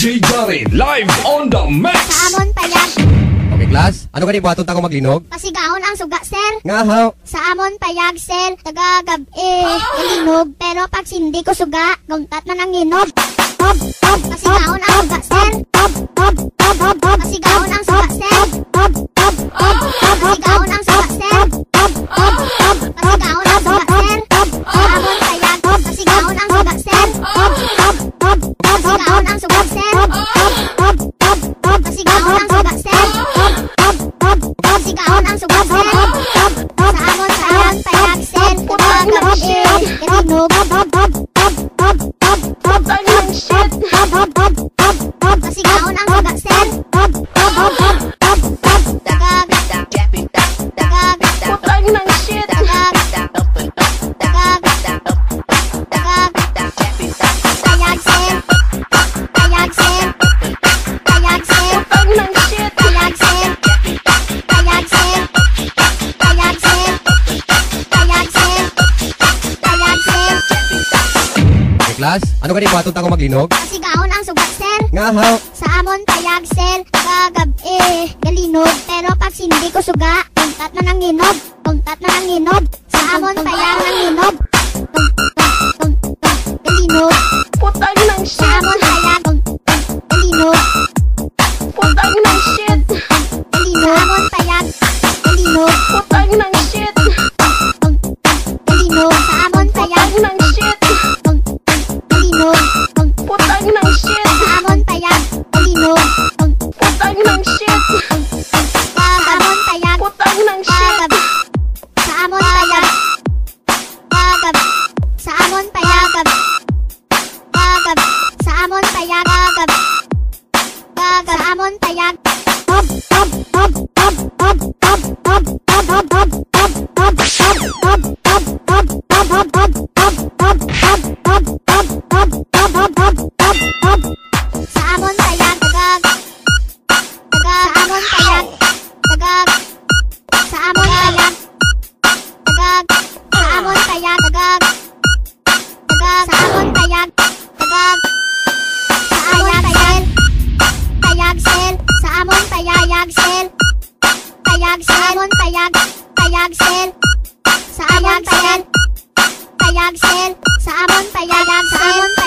DJ Darin, live on the mix! Sa amon payag, Okay, class. Ano gani buhaton ta ko maglinog? pasigahon ang suga, sir. Nga haw. Sa amon payag, sir, tagagab eh, ilinog. Pero pag sindi ko suga, guntat na nang inog. Pasigahon class. Ano gani buhaton ta ko maglinog? Pasigahon ang sugat, sir. Nga haw. Sa amon payag, sir. Tagagab eh, galinog. Pero pag sindi ko suga, puntat na nang inog. Puntat na inog. Sa amon payag nang inog. นตะยันตบตบตบตบตบตบตบตบ Ayawang tayag, tayag sel. Sa ayag sel Tayag sel. Sa amon tayag, sa amon